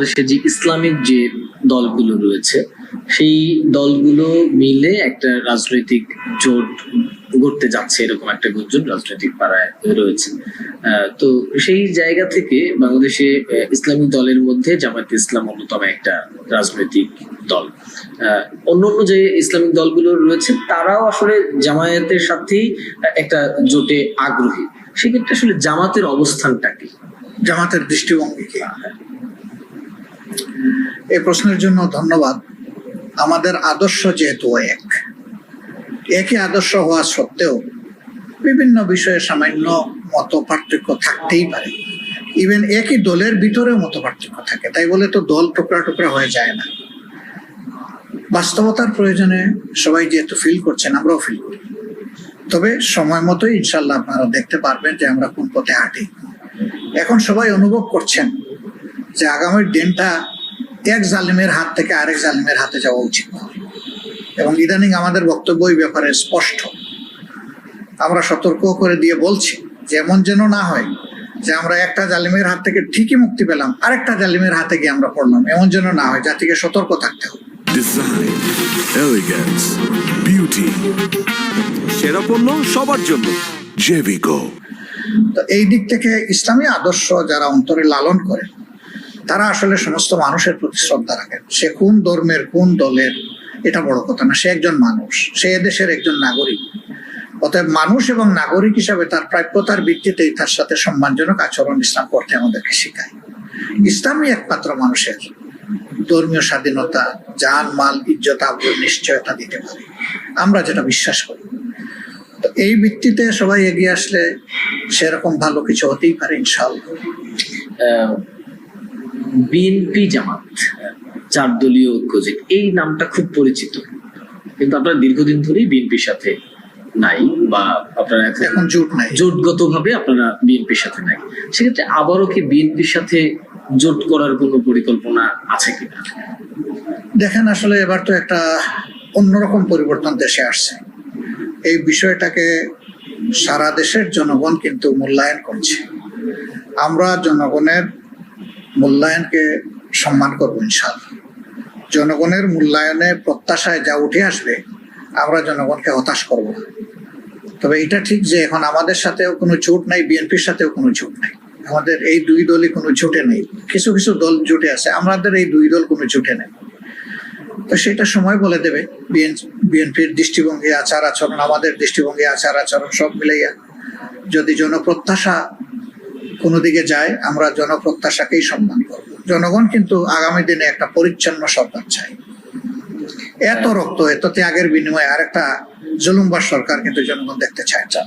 বাংলাদেশে যে ইসলামিক যে দলগুলো রয়েছে সেই দলগুলো মিলে একটা রাজনৈতিক জোট গড়তে যাচ্ছে এরকম একটা গুঞ্জন রাজনৈতিক পাড়ায় রয়েছে। তো সেই জায়গা থেকে বাংলাদেশে ইসলামিক দলের মধ্যে জামায়াত ইসলাম অন্যতম একটা রাজনৈতিক দল। আহ, অন্যান্য যে ইসলামিক দলগুলো রয়েছে তারাও আসলে জামায়াতের সাথেই একটা জোটে আগ্রহী। সেক্ষেত্রে আসলে জামাতের অবস্থানটা কি? জামাতের দৃষ্টিভঙ্গি কি? এই প্রশ্নের জন্য ধন্যবাদ। আমাদের আদর্শ যেহেতু এক, একই আদর্শ হওয়া সত্ত্বেও বিভিন্ন বিষয়ে সামান্য মত পার্থক্য থাকতেই পারে। ইভেন একই দলের ভিতরেও মত পার্থক্য থাকে, তাই বলে তো দল টুকরা টুকরা হয়ে যায় না। বাস্তবতার প্রয়োজনে সবাই যেহেতু ফিল করছেন, আমরাও ফিল করি। তবে সময় মতোই ইনশাল্লাহ আপনারা দেখতে পারবেন যে আমরা কোন পথে হাঁটি। এখন সবাই অনুভব করছেন যে আগামীর দিনটা এক জালিমের হাত থেকে আরেক জালিমের হাতে যাওয়া উচিত। এবং ইদানিং আমাদের বক্তব্য এই ব্যাপারে স্পষ্ট। আমরা সতর্ক করে দিয়ে বলছি যে এমন যেন না হয় যে আমরা একটা জালিমের হাত থেকে ঠিকই মুক্তি পেলাম আরেকটা জালিমের হাতে গিয়ে আমরা পড়লাম। এমন যেন না হয় জাতিকে সতর্ক থাকতে হবে। ডিজাইন এলিগেন্স বিউটি সেরা পণ্য সবার জন্য। জেভিকো তো এই দিক থেকে ইসলামী আদর্শ যারা অন্তরে লালন করে তারা আসলে সমস্ত মানুষের প্রতি শ্রদ্ধা রাখেন সে কোন ধর্মের, কোন দলের, এটা বড় কথা না। সে একজন মানুষ। সে দেশের একজন নাগরিক। অতএব মানুষ এবং নাগরিক হিসাবে তার প্রাপ্যতার ভিত্তিতেই তার সাথে সম্মানজনক আচরণ ইসলাম করতে আমাদেরকে শেখায়। ইসলামই একমাত্র মানুষের ধর্মীয় স্বাধীনতা যান মাল, ইজ্জত, আব্রুর নিশ্চয়তা দিতে পারে। আমরা যেটা বিশ্বাস করি। তো এই ভিত্তিতে সবাই এগিয়ে আসলে সেরকম ভালো কিছু হতেই পারে ইনশাল্লাহ বিএনপি জামাত চার দলীয় ঐক্য জোট, এই নামটা খুব পরিচিত। কিন্তু আপনারা দীর্ঘদিন ধরেই বিএনপির সাথে নাই বা আপনারা এখন এখন জোট নাই। জোটগত ভাবে আপনারা বিএনপির সাথে নাই। সেক্ষেত্রে আবারও কি বিএনপির সাথে জোট করার কোনো পরিকল্পনা আছে কিনা? দেখেন আসলে এবার তো একটা অন্যরকম পরিবর্তন দেশে আসছে। এই বিষয়টাকে সারা দেশের জনগণ কিন্তু মূল্যায়ন করছে। আমরা জনগণের মূল্যায়নকে সম্মান করব ইনশাল্লাহ জনগণের মূল্যায়নে প্রত্যাশায় যা উঠে আসবে, আমরা জনগণকে হতাশ করব না। তবে এটা ঠিক যে এখন আমাদের সাথেও কোনো জোট নাই, বিএনপির সাথেও কোনো জোট নাই। আমাদের এই দুই দলই কোনো জোটে নেই। কিছু কিছু দল জোটে আছে, আমাদের এই দুই দল কোনো জোটে নেই। তো সেটা সময় বলে দেবে। বিএনপির দৃষ্টিভঙ্গি, আচার আচরণ, আমাদের দৃষ্টিভঙ্গি, আচার আচরণ সব মিলাইয়া যদি জনপ্রত্যাশা কোনো দিকে যায়, আমরা জনপ্রত্যাশাকেই সম্মান করব। জনগণ কিন্তু আগামী দিনে একটা পরিচ্ছন্ন সরকার চাই এত রক্ত এত ত্যাগের বিনিময়ে আর আরেকটা জুলুমবার সরকার কিন্তু জনগণ দেখতে চায় চান